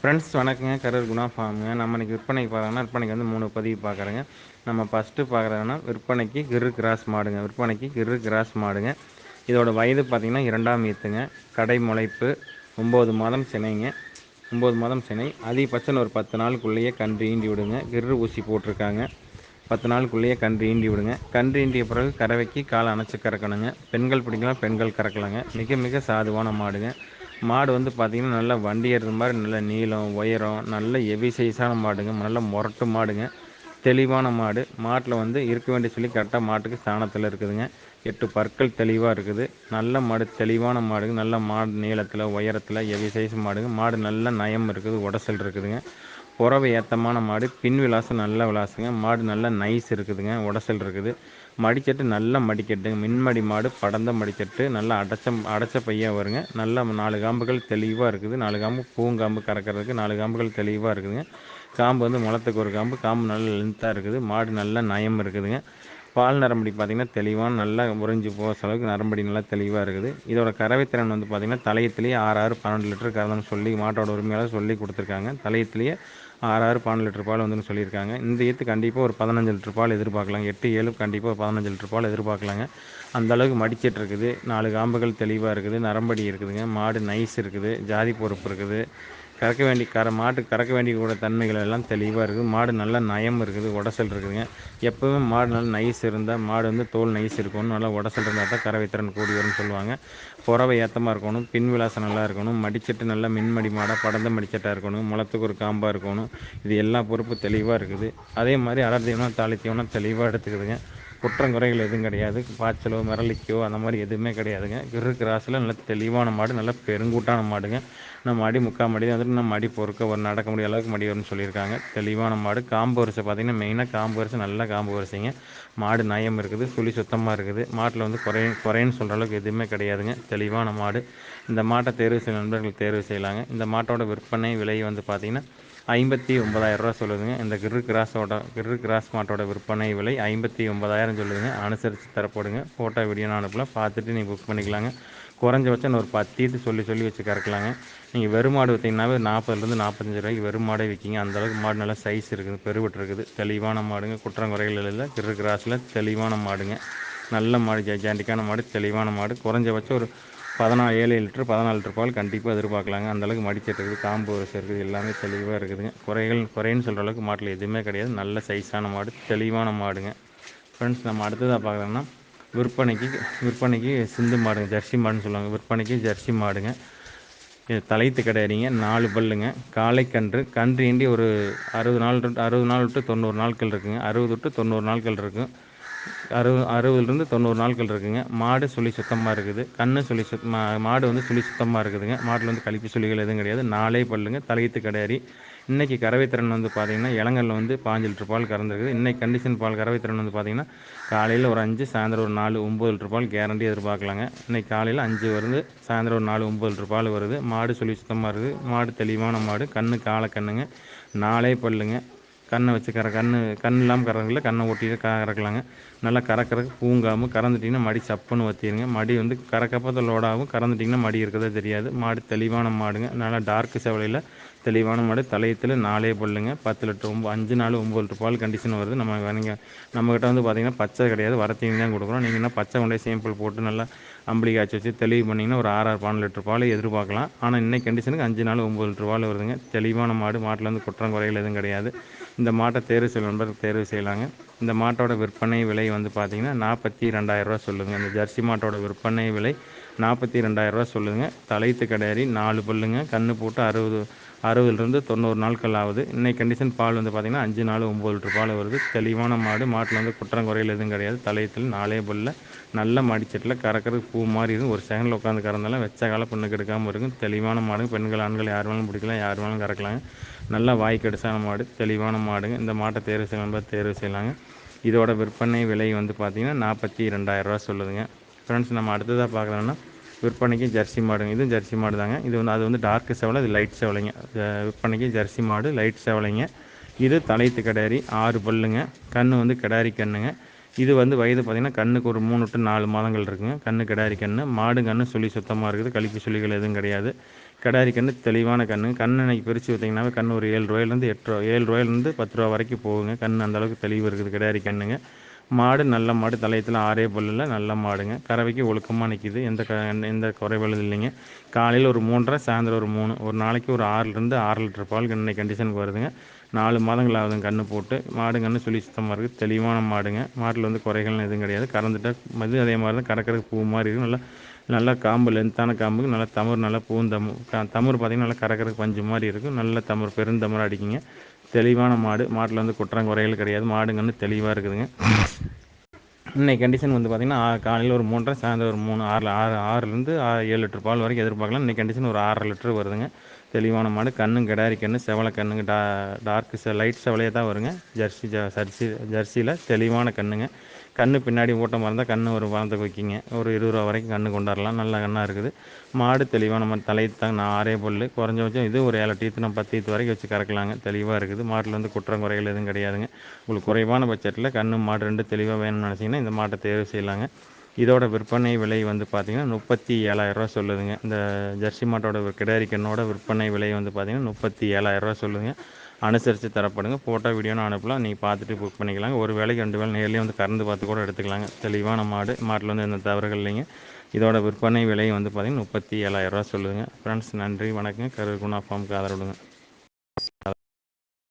Friends வணக்கங்க. கரூர் குணா ஃபார்முங்க நம்ம இன்றைக்கி விற்பனைக்கு பார்க்குறோன்னா விற்பனைக்கு வந்து மூணு பதிவு பார்க்குறேங்க. நம்ம ஃபஸ்ட்டு பார்க்குறதுனா விற்பனைக்கு கிரு கிராஸ் மாடுங்க. விற்பனைக்கு கிரு கிராஸ் மாடுங்க. இதோட வயது பார்த்திங்கன்னா இரண்டாம் ஈத்துங்க. கடை முளைப்பு ஒம்பது மாதம் சினைங்க. ஒம்பது மாதம் சினை. அதிகபட்சம் ஒரு பத்து நாளுக்குள்ளேயே கன்று ஈண்டி விடுங்க. கிரு ஊசி போட்டிருக்காங்க. பத்து நாளுக்குள்ளேயே கன்று ஈண்டி விடுங்க. கன்று ஈண்டிய பிறகு கறவைக்கு காலை அணைச்சி கறக்கணுங்க. பெண்கள் பிடிக்கலாம் பெண்கள் கறக்கலாங்க. மிக மிக சாதுவான மாடுங்க. மாடு வந்து பார்த்திங்கன்னா நல்லா வண்டி ஏறுற மாதிரி நல்ல நீளம் உயரம் நல்ல எவி சைஸான மாடுங்க. நல்ல முரட்டு மாடுங்க. தெளிவான மாடு. மாட்டில் வந்து இருக்க வேண்டிய சொல்லி கரெக்டாக மாட்டுக்கு ஸ்தானத்தில் இருக்குதுங்க. எட்டு பற்கள் தெளிவாக இருக்குது. நல்ல மாடு தெளிவான மாடுங்க. நல்ல மாடு நீளத்தில் உயரத்தில் எவி சைஸ் மாடுங்க. மாடு நல்ல நயம் இருக்குது உடசல் இருக்குதுங்க. புறவை ஏத்தமான மாடு பின் விலாசம் நல்ல விலாசுங்க. மாடு நல்ல நைஸ் இருக்குதுங்க உடசல் இருக்குது. மடிச்சட்டு நல்ல மடிக்கட்டுங்க. மின்மடி மாடு படந்த மடிச்சட்டு நல்லா அடைச்ச அடைச்ச பையன் வருங்க. நல்லா நாலு காம்புகள் தெளிவாக இருக்குது. நாலு காம்பு பூங்காம்பு கறக்கிறதுக்கு நாலு காம்புகள் தெளிவாக இருக்குதுங்க. காம்பு வந்து முளத்துக்கு ஒரு காம்பு காம்பு நல்லா லென்த்தாக இருக்குது. மாடு நல்ல நயம் இருக்குதுங்க. பால் நரம்படி பார்த்திங்கன்னா தெளிவான நல்லா உறிஞ்சி போகிற அளவுக்கு நரம்படி நல்லா தெளிவாக இருக்குது. இதோட கறவைத்திறன் வந்து பார்த்திங்கன்னா தலையத்திலேயே ஆறு ஆறு பன்னெண்டு லிட்டர் கறந்தோம்னு சொல்லி மாட்டோட உரிமையாளர் சொல்லி கொடுத்துருக்காங்க. தலையத்திலேயே ஆறாறு பன்னெண்டு லிட்டர் பால் வந்துன்னு சொல்லியிருக்காங்க. இந்த ஈத்து கண்டிப்பாக ஒரு பதினஞ்சு லிட்டர் பால் எதிர்பார்க்கலாங்க. எட்டு ஏழு கண்டிப்பாக ஒரு பதினஞ்சு லிட்டர் பால் எதிர்பார்க்கலாங்க. அந்த அளவுக்கு மடிச்சிட்டு இருக்குது. நாலு காம்புகள் தெளிவாக இருக்குது. நரம்படி இருக்குதுங்க. மாடு நைஸ் இருக்குது. ஜாதி பொறுப்பு இருக்குது. கறக்க வேண்டிய கற மாட்டுக்கு கறக்க வேண்டிய கூட தன்மைகள் எல்லாம் தெளிவாக இருக்குது. மாடு நல்ல நயம் இருக்குது உடசல் இருக்குதுங்க. எப்போவுமே மாடு நல்ல நைஸ் இருந்தால் மாடு வந்து தோல் நைஸ் இருக்கணும் நல்லா உடசல் இருந்தால் தான் கறவை திறன் கூடி வரும்னு சொல்லுவாங்க. புறவை ஏற்றமாக இருக்கணும் பின் விலாசம் நல்லா இருக்கணும் மடிச்சட்டு நல்லா மின்மடி மாடாக படந்த மடிச்சட்டாக இருக்கணும் முளத்துக்கு ஒரு காம்பாக இருக்கணும். இது எல்லா பொறுப்பு தெளிவாக இருக்குது. அதே மாதிரி அடர் தீவனம் தாலி தீவனம் தெளிவாக எடுத்துக்குதுங்க. குற்றங்குறைகள் எதுவும் கிடையாது. பாய்ச்சலோ மிரளிக்கோ அந்த மாதிரி எதுவுமே கிடையாதுங்க. கிரு கிராஸில் நல்ல தெளிவான மாடு நல்ல பெருங்கூட்டான மாடுங்க. நம்ம அடி முக்கால் மடி வந்துட்டு நம்ம அடி பொறுக்க ஒரு நடக்க முடிய அளவுக்கு மடி வரும்னு சொல்லியிருக்காங்க. தெளிவான மாடு. காம்பு வரிசை பார்த்திங்கன்னா மெயினாக காம்பு வரிசை நல்ல காம்பு வரிசைங்க மாடு நயம் இருக்குது சுழி சுத்தமாக இருக்குது. மாட்டில் வந்து குறை குறைன்னு சொல்கிற அளவுக்கு எதுவுமே கிடையாதுங்க. தெளிவான மாடு. இந்த மாட்டை தேர்வு செய்ய நண்பர்கள் தேர்வு செய்யலாங்க. இந்த மாட்டோட விற்பனை விலை வந்து பார்த்திங்கன்னா ஐம்பத்தி ஒன்பதாயிரம் ரூபா சொல்லுதுங்க. இந்த கிரு கிராஸோட கிரு கிராஸ் மாட்டோட விற்பனை விலை ஐம்பத்தி ஒன்பதாயிரம் சொல்லுதுங்க. அனுசரித்து தரப்படுங்க ஃபோட்டோ வீடியோ நான் அனுப்பலாம் பார்த்துட்டு நீங்கள் புக் பண்ணிக்கலாங்க. குறைஞ்சபட்சம் ஒரு பத்தீட்டு சொல்லி சொல்லி வச்சு கறக்கலாங்க. நீங்கள் வெறும் மாடு விற்றிங்கனாவே நாற்பதுலேருந்து நாற்பத்தஞ்சு ரூபாய்க்கு வெறும் மாடே விற்கிங்க அந்தளவுக்கு மாடு நல்லா சைஸ் இருக்குது பெருவிட்டு இருக்குது. தெளிவான மாடுங்க. குற்றம் குறைகள் இல்லை. கிரு கிராஸில் தெளிவான மாடுங்க. நல்ல மாடு ஜாண்டிக்கான மாடு தெளிவான மாடு. குறைஞ்சபட்சம் ஒரு பதினாலு ஏழு லிட்டர் பதினாலு லிட்டர் பால் கண்டிப்பாக எதிர்பார்க்கலாங்க. அந்தளவுக்கு மடிச்சிட்டு இருக்குது காம்பு வரிசை இருக்குது எல்லாமே தெளிவாக இருக்குதுங்க. குறைகள் குறைன்னு சொல்கிற அளவுக்கு மாட்டில் எதுவுமே கிடையாது. நல்ல சைஸான மாடு தெளிவான மாடுங்க. ஃப்ரெண்ட்ஸ் நம்ம அடுத்ததாக பார்க்குறோன்னா விற்பனைக்கு விற்பனைக்கு சிந்து மாடுங்க ஜெர்சி மாடுன்னு சொல்லுவாங்க. விற்பனைக்கு ஜெர்சி மாடுங்க. இது தலைத்து கிடையாதுங்க நாலு பல்லுங்க. காலை கன்று கன்று ஒரு அறுபது நாள் அறுபது நாள் விட்டு தொண்ணூறு நாட்கள் இருக்குங்க. அறுபது விட்டு தொண்ணூறு நாட்கள் இருக்கும். அறுபது அறுபதுலேருந்து தொண்ணூறு நாட்கள் இருக்குதுங்க மாடு சுழி சுத்தமாக இருக்குது. கண்ணு சுழி சுத் மாடு வந்து சுழி சுத்தமாக இருக்குதுங்க. மாட்டில் வந்து கழிப்பு சுழிகள் எதுவும் கிடையாது. நாலே பல்லுங்க. தலையத்து கடையறி இன்றைக்கி கறவைத்திறன் வந்து பார்த்திங்கன்னா இளங்கல்ல வந்து பாஞ்சு லிட்டர் பால் கறந்துருக்குது. இன்றைக்கி கண்டிஷன் பால் கறவைத்திறன் வந்து பார்த்திங்கன்னா காலையில் ஒரு அஞ்சு சாயந்தரம் ஒரு நாலு ஒம்பது லிட்டர் பால் கேரண்டி எதிர்பார்க்கலாங்க. இன்றைக்கி காலையில் அஞ்சு வருது சாயந்தரம் ஒரு நாலு ஒம்பது லிட்டர் பால் வருது. மாடு சுழி சுத்தமாக இருக்குது. மாடு தெளிவான மாடு. கண்ணு காலை கண்ணுங்க நாலே பல்லுங்க. கண்ணை வச்சு கற கண்ணு கண் இல்லாமல் கறக்கல கண்ணை ஒட்டிட்டு கறக்கலாங்க. நல்லா கறக்கிறதுக்கு பூங்காமல் கறந்துட்டிங்கன்னா மடி சப்புன்னு வற்றிடுங்க மடி வந்து கறக்கப்போ லோடாகும். கறந்துட்டிங்கன்னா மடி இருக்கிறதே தெரியாது. மாடு தெளிவான மாடுங்க. நல்லா டார்க் செவலையில் தெளிவான மாடு. தலையத்தில் நாலே பல்லுங்க. பத்து லிட்டர் ஒம்பது அஞ்சு நாள் ஒம்பது லிட்டர் பால் கண்டிஷன் வருது. நம்ம நீங்கள் நம்மக்கிட்ட வந்து பார்த்திங்கன்னா பச்சை கிடையாது. வரத்தீனி தான் கொடுக்குறோம். நீங்கள் என்ன பச்சை கொண்டே சேம்பிள் போட்டு நல்லா அம்பளி காய்ச்சி வச்சு தெளிவு பண்ணிங்கன்னா ஒரு ஆறு ஆறு பன்னெண்டு லிட்டர் பால் எதிர்பார்க்கலாம். ஆனால் இன்னைக்கு கண்டிஷனுக்கு அஞ்சு நாள் ஒம்பது லிட்டர் பால் வருதுங்க. தெளிவான மாடு. மாட்டில் வந்து குற்றம் குறைகள் எதுவும் கிடையாது. இந்த மாட்டை தேர்வு செய்யும் நண்பர்கள் தேர்வு செய்யலாங்க. இந்த மாட்டோட விற்பனை விலை வந்து பார்த்திங்கன்னா நாற்பத்தி ரெண்டாயிரரூவா சொல்லுங்கள் இந்த ஜெர்சி மாட்டோட விற்பனை விலை நாற்பத்தி ரெண்டாயிரரூவா சொல்லுங்கள் தலைத்து கடையறி நாலு பல்லுங்க. கன்று போட்டு அறுபது அறுபதுலேருந்து தொண்ணூறு நாட்கள் ஆகுது. இன்னைக்கு கண்டிஷன் பால் வந்து பார்த்திங்கன்னா அஞ்சு நாள் ஒம்பது லிட்டர் பால் வருது. தெளிவான மாடு. மாட்டில் வந்து குற்றம் குறையில் எதுவும் கிடையாது. தலையத்தில் நாளே பல்ல. நல்ல மடிச்சட்டில் கறக்கிறதுக்கு பூ மாதிரி இருக்கும் ஒரு செகண்டில் உட்காந்து கறந்தாலும் வெச்ச கால பெண்ணுக்கு எடுக்காமல் இருக்கும். தெளிவான மாடுங்க. பெண்கள் ஆண்கள் யார் வேணாலும் பிடிக்கலாம். யார் வேணாலும் கறக்கலாங்க. நல்லா வாய் கடிசான மாடு. தெளிவான மாடுங்க. இந்த மாட்டை தேர்வு செய்யலாம். தேர்வு செய்யலாங்க. இதோட விற்பனை விலை வந்து பார்த்திங்கன்னா நாற்பத்தி ரெண்டாயிரரூவா சொல்லுதுங்க. ஃப்ரெண்ட்ஸ் நம்ம அடுத்ததாக பார்க்குறோன்னா விற்பனைக்கு ஜெர்சி மாடுங்க. இதுவும் ஜெர்சி மாடு தாங்க இது வந்து அது வந்து டார்க் செவலை இது லைட் செவலைங்க. விற்பனைக்கு ஜெர்சி மாடு லைட் செவலைங்க. இது தலைத்து கிடாரி ஆறு பல்லுங்க. கன்று வந்து கிடாரி கண்ணுங்க. இது வந்து வயது பார்த்திங்கன்னா கண்ணுக்கு ஒரு மூணு டு நாலு மாதங்கள் இருக்குங்க. கண்ணு கிடாரி கன்று மாடு கண்ணு சுழி சுத்தமாக இருக்குது. கழிப்பு சுழிகள் எதுவும் கிடையாது. கிடாரி கன்று தெளிவான கன்று கன்று இன்னைக்கு பிரித்து விற்றிங்கனாவே கன்று ஒரு ஏழு ரூபாயிலேருந்து எட்டு ரூபா ஏழு ரூபாயிலேருந்து பத்து ரூபா வரைக்கும் போகுங்க. கண் அந்தளவுக்கு தெளிவு இருக்குது. கிடாரி கன்றுங்க மாடு நல்ல மாடு தலையத்தில் ஆறே பல்லில் நல்ல மாடுங்க. கறவைக்கு ஒழுக்கமாக நிற்கிது எந்த க எந்த குறைபாடும் இல்லைங்க. காலையில் ஒரு மூன்றரை சாயந்தரம் ஒரு மூணு. ஒரு நாளைக்கு ஒரு ஆறுலேருந்து ஆறு லிட்டர் பால் இன்னைக்கு கண்டிஷனுக்கு வருதுங்க. நாலு மாதங்கள் ஆகுதுங்க கன்று போட்டு. மாடு கன்று சொல்லி சுத்தமாக இருக்குது. தெளிவான மாடுங்க. மாட்டில் வந்து குறைகள்லாம் எதுவும் கிடையாது. கறந்துட்டால் மது அதே மாதிரி தான் கறக்கிறதுக்கு பூ மாதிரி இருக்கும் நல்லா நல்லா காம்பு லென்த்தான காம்புக்கு நல்லா தமிழ் நல்லா பூந்தமு தமிழ் பார்த்திங்கன்னா நல்லா கறக்கிறதுக்கு பஞ்சு மாதிரி இருக்கும் நல்ல தமிழ் பெருந்தமிழ் அடிக்குங்க. தெளிவான மாடு. மாட்டில் வந்து குற்றம் குறைகள் கிடையாது. மாடுங்கன்னு தெளிவாக இருக்குதுங்க. இன்னைக்கு கண்டிஷன் வந்து பார்த்திங்கன்னா காலையில் ஒரு மூன்றரை சாயந்தரம் ஒரு மூணு ஆறு ஆறு ஆறுலேருந்து ஏழு லிட்டர் பால் வரைக்கும் எதிர்பார்க்கலாம். இன்றைக்கி கண்டிஷன் ஒரு ஆறரை லிட்டர் வருதுங்க. தெளிவான மாடு. கண்ணும் கிடாரி கன்று செவலை கண்ணுங்க டா டார்க்கு செ லைட் செவலையே தான் வருங்க. ஜெர்சி ஜ ஜர்சி ஜெர்சியில் தெளிவான கண்ணுங்க. கன்று பின்னாடி ஊட்டமாக இருந்தால் கன்று ஒரு பணத்துக்கு வைக்கிங்க. ஒரு இருபது ரூபா வரைக்கும் கன்று கொண்டாடலாம். நல்ல கண்ணாக இருக்குது. மாடு தெளிவாக நம்ம தலைத்தாங்க நான் ஆறே பொருள் குறைஞ்சபட்சம் இது ஒரு ஏழு டீத்து நம்ம பத்து டீத்து வரைக்கும் வச்சு கறக்கலாங்க. தெளிவாக இருக்குது. மாட்டில் வந்து குற்றம் குறைகள் எதுவும் கிடையாதுங்க. உங்களுக்கு குறைவான பட்ஜெட்டில் கன்று மாடு ரெண்டு தெளிவாக வேணும்னு நினச்சிங்கன்னா இந்த மாட்டை தேர்வு செய்யலாங்க. இதோட விற்பனை விலை வந்து பார்த்திங்கன்னா முப்பத்தி ஏழாயிரரூவா சொல்லுதுங்க. இந்த ஜெர்சி மாட்டோட கிடாரி கண்ணோட விற்பனை விலை வந்து பார்த்திங்கன்னா முப்பத்தி ஏழாயிரரூவா சொல்லுதுங்க. அனுசரித்து தரப்படுங்க. ஃபோட்டோ வீடியோன்னு அனுப்பலாம். நீங்கள் பார்த்துட்டு புக் பண்ணிக்கலாங்க. ஒரு வேலைக்கு ரெண்டு வேலை நேர்லேயே வந்து கறந்து பார்த்து கூட எடுத்துக்கலாங்க. தெளிவான மாடு. மாட்டில் வந்து எந்த தவறுகள் இல்லைங்க. இதோட விற்பனை விலை வந்து பார்த்திங்கன்னா முப்பத்தி ஏழாயிரரூவா சொல்லுதுங்க. ஃப்ரெண்ட்ஸ் நன்றி வணக்கங்க. கருகுணா குணா ஆதரவு விடுங்க